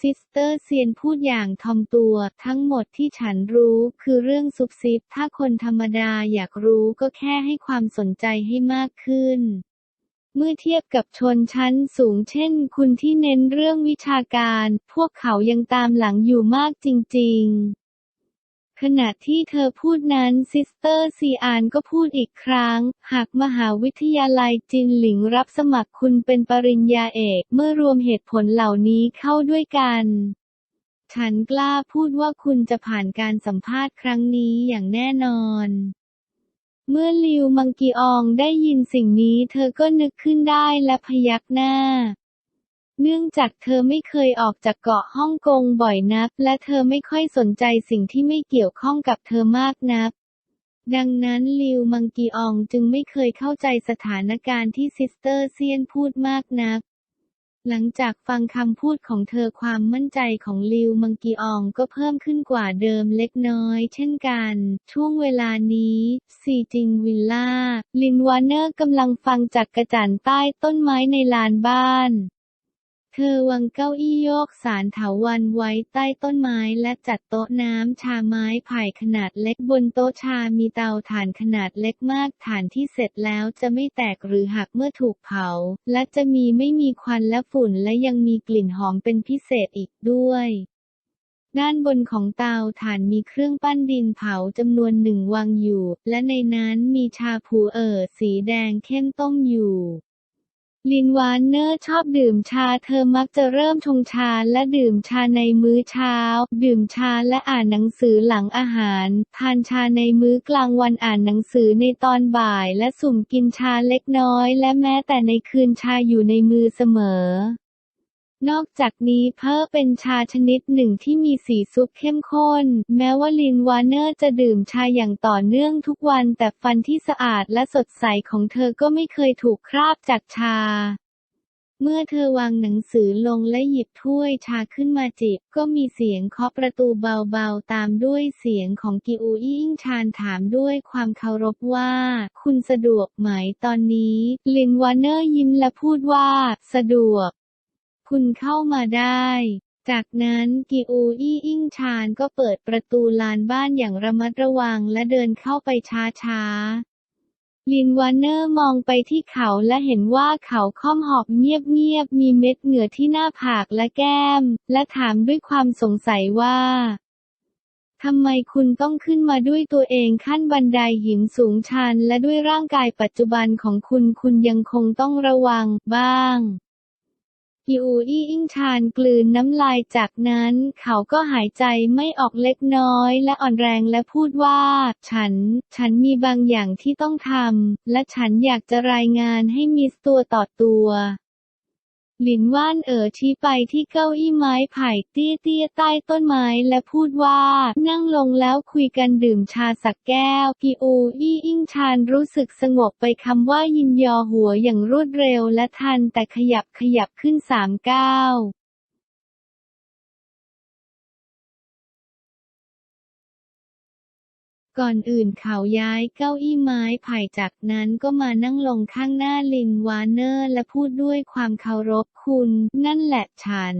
ซิสเตอร์เซียนพูดอย่างทอมตัว ทั้งหมดที่ฉันรู้คือเรื่องซุบซิบ ถ้าคนธรรมดาอยากรู้ก็แค่ให้ความสนใจให้มากขึ้น เมื่อเทียบกับชนชั้นสูงเช่น คุณที่เน้นเรื่องวิชาการ พวกเขายังตามหลังอยู่มากจริง ๆ ขณะที่เธอพูดนั้นซิสเตอร์ซีอานก็พูดอีกครั้ง หากมหาวิทยาลัยจินหลิงรับสมัครคุณเป็นปริญญาเอกเมื่อรวมเหตุผลเหล่านี้เข้าด้วยกัน ฉันกล้าพูดว่าคุณจะผ่านการสัมภาษณ์ครั้งนี้อย่างแน่นอนเมื่อลิวมังกีอองได้ยินสิ่งนี้เธอก็นึกขึ้นได้และพยักหน้า เนื่องจากเธอไม่เคยออกจากเกาะฮ่องกงบ่อยนัก และเธอไม่ค่อยสนใจสิ่งที่ไม่เกี่ยวข้องกับเธอมากนัก ดังนั้นลิวมังกีอองจึงไม่เคยเข้าใจสถานการณ์ที่ซิสเตอร์เซียนพูดมากนัก หลังจากฟังคำพูดของเธอความมั่นใจของลิวมังกีอองก็เพิ่มขึ้นกว่าเดิมเล็กน้อย เช่นกัน ช่วงเวลานี้ซีจิงวิลล่า ลินวาร์เนอร์กำลังฟังจากกระจานใต้ต้นไม้ในลานบ้าน เธอวางเก้าอี้โยกสารเถาวัลย์ไว้ใต้ต้นไม้และจัดโต๊ะน้ำชาไม้ไผ่ขนาดเล็กบนโต๊ะชามีเตาถ่านขนาดเล็กมากถ่านที่เสร็จแล้วจะไม่แตกหรือหักเมื่อถูกเผา และจะมีไม่มีควันและฝุ่นและยังมีกลิ่นหอมเป็นพิเศษอีกด้วยด้านบนของเตาถ่านมีเครื่องปั้นดินเผาจำนวนหนึ่งวางอยู่ และในนั้นมีชาผูเอ่อสีแดงเข้มต้มอยู่ ลินวานเนอร์ชอบดื่มชาเธอมักจะเริ่มชงชาและดื่มชาในมื้อเช้า ดื่มชาและอ่านหนังสือหลังอาหาร ทานชาในมื้อกลางวันอ่านหนังสือในตอนบ่าย และสุ่มกินชาเล็กน้อย และแม้แต่ในคืนชาอยู่ในมือเสมอ นอกจากนี้เพอเป็นชาชนิดหนึ่งที่มีสีซุปเข้มข้น แม้ว่าลินวาร์เนอร์จะดื่มชาอย่างต่อเนื่องทุกวันแต่ฟันที่สะอาดและสดใสของเธอก็ไม่เคยถูกคราบจากชา เมื่อเธอวางหนังสือลงและหยิบถ้วยชาขึ้นมาจิบ ก็มีเสียงเคาะประตูเบาๆ ตามด้วยเสียงของกิอูอิ่งชานถามด้วยความเคารพว่า คุณสะดวกไหมตอนนี้ ลินวาร์เนอร์ยิ้มและพูดว่า สะดวก คุณเข้ามาได้ จากนั้นกิอูอี้อิงชานก็เปิดประตูลานบ้านอย่างระมัดระวังและเดินเข้าไปช้าๆ ลินวานเนอร์มองไปที่เขาและเห็นว่าเขาค่อมหอบเงียบๆ มีเม็ดเหงื่อที่หน้าผากและแก้ม และถามด้วยความสงสัยว่าทำไมคุณต้องขึ้นมาด้วยตัวเองขั้นบันไดหินสูงชันและด้วยร่างกายปัจจุบันของคุณคุณยังคงต้องระวังบ้าง อิอูอี้อิงชานกลืนน้ำลายจากนั้น เขาก็หายใจไม่ออกเล็กน้อย และอ่อนแรงและพูดว่า ฉัน ฉันมีบางอย่างที่ต้องทำและฉันอยากจะรายงานให้มิสตัวต่อตัว หลินว่านเอ๋อชี้ไปที่เก้าอี้ไม้ไผ่เตี้ยเตี้ยใต้ต้นไม้และพูดว่า นั่งลงแล้วคุยกันดื่มชาสักแก้วกิอูอี้อิงชานรู้สึกสงบไปคำว่ายินยอหัวอย่างรวดเร็วและทันแต่ขยับขยับขึ้นสามก้าว ก่อนอื่นเขาย้ายเก้าอี้ไม้ไผ่จากนั้นก็มานั่งลงข้างหน้าลินวาร์เนอร์และพูดด้วยความเคารพคุณ นั่นแหละฉัน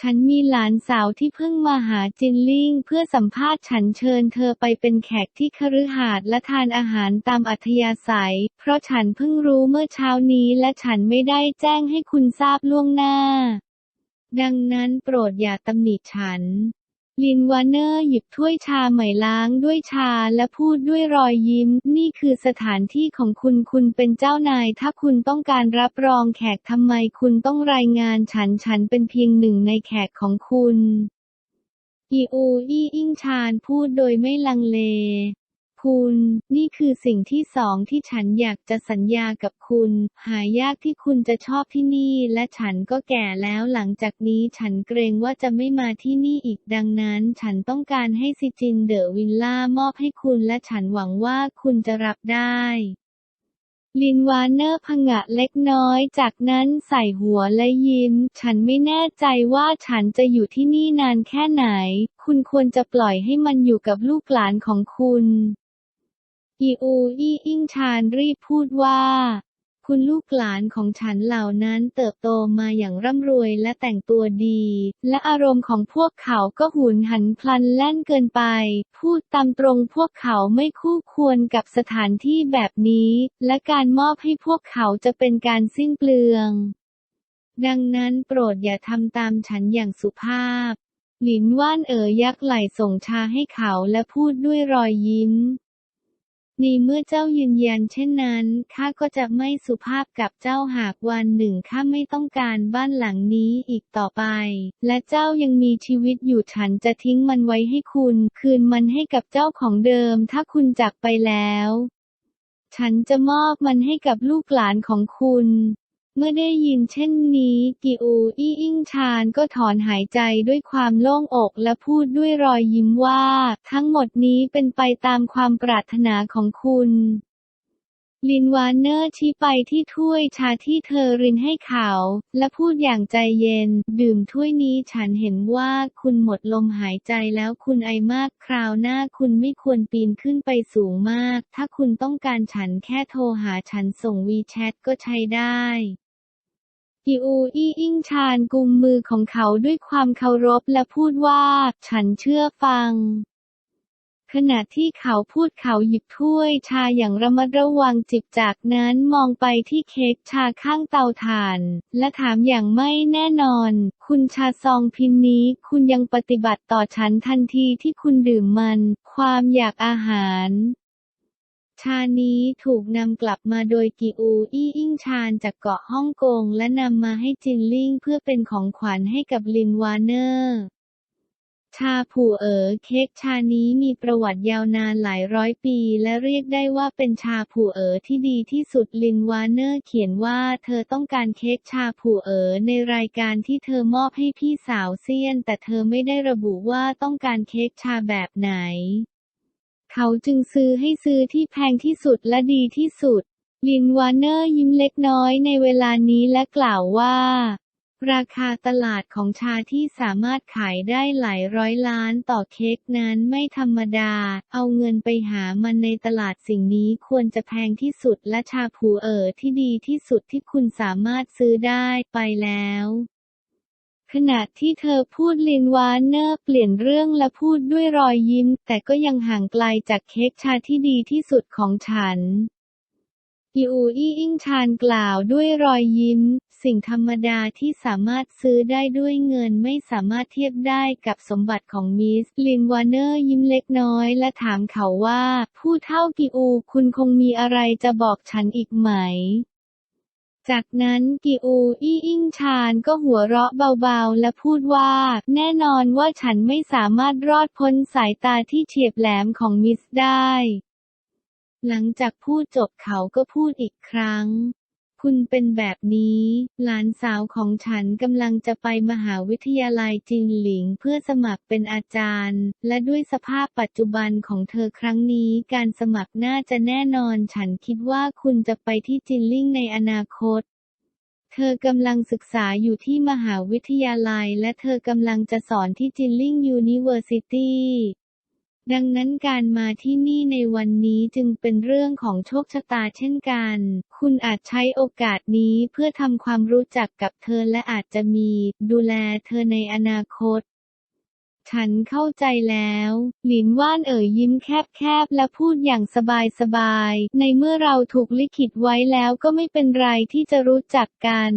ฉันมีหลานสาวที่เพิ่งมาหาจินลิงเพื่อสัมภาษณ์ฉันเชิญเธอไปเป็นแขกที่คฤหาสน์และทานอาหารตามอัธยาศัย เพราะฉันเพิ่งรู้เมื่อเช้านี้และฉันไม่ได้แจ้งให้คุณทราบล่วงหน้า ดังนั้นโปรดอย่าตำหนิฉัน ลินวานเนอร์หยิบถ้วยชาใหม่ล้างด้วยชาและพูดด้วยรอยยิ้ม นี่คือสถานที่ของคุณคุณเป็นเจ้านาย ถ้าคุณต้องการรับรองแขกทำไมคุณต้องรายงานฉันฉันเป็นเพียงหนึ่งในแขกของคุณ อีอูอี้อิงชานพูดโดยไม่ลังเล คุณ นี่คือสิ่งที่สองที่ฉันอยากจะสัญญากับคุณ หายากที่คุณจะชอบที่นี่ และฉันก็แก่แล้วหลังจากนี้ฉันเกรงว่าจะไม่มาที่นี่อีกดังนั้น ฉันต้องการให้ซิจินเดอะวิลล่ามอบให้คุณและฉันหวังว่าคุณจะรับได้ลินวาร์เนอร์ผงะเล็กน้อย จากนั้นใส่หัวและยิ้ม ฉันไม่แน่ใจว่าฉันจะอยู่ที่นี่นานแค่ไหน คุณควรจะปล่อยให้มันอยู่กับลูกหลานของคุณ อีอูอี้อิงชานรีบพูดว่า คุณลูกหลานของฉันเหล่านั้นเติบโตมาอย่างร่ำรวยและแต่งตัวดี และอารมณ์ของพวกเขาก็หุนหันพลันแล่นเกินไป พูดตามตรงพวกเขาไม่คู่ควรกับสถานที่แบบนี้ และการมอบให้พวกเขาจะเป็นการสิ้นเปลือง ดังนั้นโปรดอย่าทำตามฉันอย่างสุภาพหลินว่านเอ๋ยยักไหล่ส่งชาให้เขาและพูดด้วยรอยยิ้ม ในเมื่อเจ้ายืนยันเช่นนั้นข้าก็จะไม่สุภาพกับเจ้าหากวันหนึ่งข้าไม่ต้องการบ้านหลังนี้อีกต่อไป และเจ้ายังมีชีวิตอยู่ฉันจะทิ้งมันไว้ให้คุณ คืนมันให้กับเจ้าของเดิม ถ้าคุณจากไปแล้ว ฉันจะมอบมันให้กับลูกหลานของคุณ เมื่อได้ยินเช่นนี้ กิอูอี้อิงชานก็ถอนหายใจด้วยความโล่งอกและพูดด้วยรอยยิ้มว่า ทั้งหมดนี้เป็นไปตามความปรารถนาของคุณลินวานเนอร์ชี้ไปที่ถ้วยชาที่เธอรินให้เขา และพูดอย่างใจเย็น ดื่มถ้วยนี้ฉันเห็นว่าคุณหมดลมหายใจแล้วคุณไอมากคราวหน้าคุณไม่ควรปีนขึ้นไปสูงมาก ถ้าคุณต้องการฉันแค่โทรหาฉันส่งวีแชทก็ใช้ได้ กิอูอี้อิงชานกุมมือของเขาด้วยความเคารพและพูดว่า ฉันเชื่อฟัง ขณะที่เขาพูดเขาหยิบถ้วยชาอย่างระมัดระวังจิบจากนั้นมองไปที่เค้กชาข้างเตาถ่าน และถามอย่างไม่แน่นอน คุณชาซองพินนี้คุณยังปฏิบัติต่อฉันทันทีที่คุณดื่มมัน ความอยากอาหาร ชานี้ถูกนำกลับมาโดยกิอูอี้อิงชานจากเกาะฮ่องกงและนำมาให้จินลิ่งเพื่อเป็นของขวัญให้กับลินวาเนอร์ชาผู่เอ๋อเค้กชานี้มีประวัติยาวนานหลายร้อยปี และเรียกได้ว่าเป็นชาผู่เอ๋อที่ดีที่สุดลินวาเนอร์เขียนว่าเธอต้องการเค้กชาผู่เอ๋อในรายการที่เธอมอบให้พี่สาวเซียน แต่เธอไม่ได้ระบุว่าต้องการเค้กชาแบบไหน เขาจึงซื้อให้ซื้อที่แพงที่สุดและดีที่สุด ลินวาเนอร์ยิ้มเล็กน้อยในเวลานี้และกล่าวว่า ราคาตลาดของชาที่สามารถขายได้หลายร้อยล้านต่อเค้กนั้นไม่ธรรมดา เอาเงินไปหามันในตลาดสิ่งนี้ควรจะแพงที่สุดและชาผูเอ๋อที่ดีที่สุดที่คุณสามารถซื้อได้ไปแล้ว ขณะที่เธอพูดลินวานเนอร์เปลี่ยนเรื่องและพูดด้วยรอยยิ้ม แต่ก็ยังห่างไกลจากเค้กชาที่ดีที่สุดของฉันกิอูอี้อิงชานกล่าวด้วยรอยยิ้ม สิ่งธรรมดาที่สามารถซื้อได้ด้วยเงินไม่สามารถเทียบได้กับสมบัติของมิสลินวานเนอร์ยิ้มเล็กน้อยและถามเขาว่า ผู้เท่ากิอูคุณคงมีอะไรจะบอกฉันอีกไหม จากนั้นกิอูอี้อิงชานก็หัวเราะเบาๆ และพูดว่า แน่นอนว่าฉันไม่สามารถรอดพ้นสายตาที่เฉียบแหลมของมิสได้ หลังจากพูดจบเขาก็พูดอีกครั้ง คุณเป็นแบบนี้ หลานสาวของฉันกำลังจะไปมหาวิทยาลัยจินหลิงเพื่อสมัครเป็นอาจารย์ และด้วยสภาพปัจจุบันของเธอครั้งนี้การสมัครน่าจะแน่นอน ฉันคิดว่าคุณจะไปที่จินลิ่งในอนาคตเธอกำลังศึกษาอยู่ที่มหาวิทยาลัยและเธอกำลังจะสอนที่จินลิงยูนิเวอร์ซิตี้ ดังนั้นการมาที่นี่ในวันนี้จึงเป็นเรื่องของโชคชะตาเช่นกัน คุณอาจใช้โอกาสนี้เพื่อทำความรู้จักกับเธอและอาจจะมี ดูแลเธอในอนาคต ฉันเข้าใจแล้ว หลินว่านเอ่ยยิ้มแคบๆ และพูดอย่างสบายๆ ในเมื่อเราถูกลิขิตไว้แล้วก็ไม่เป็นไรที่จะรู้จักกัน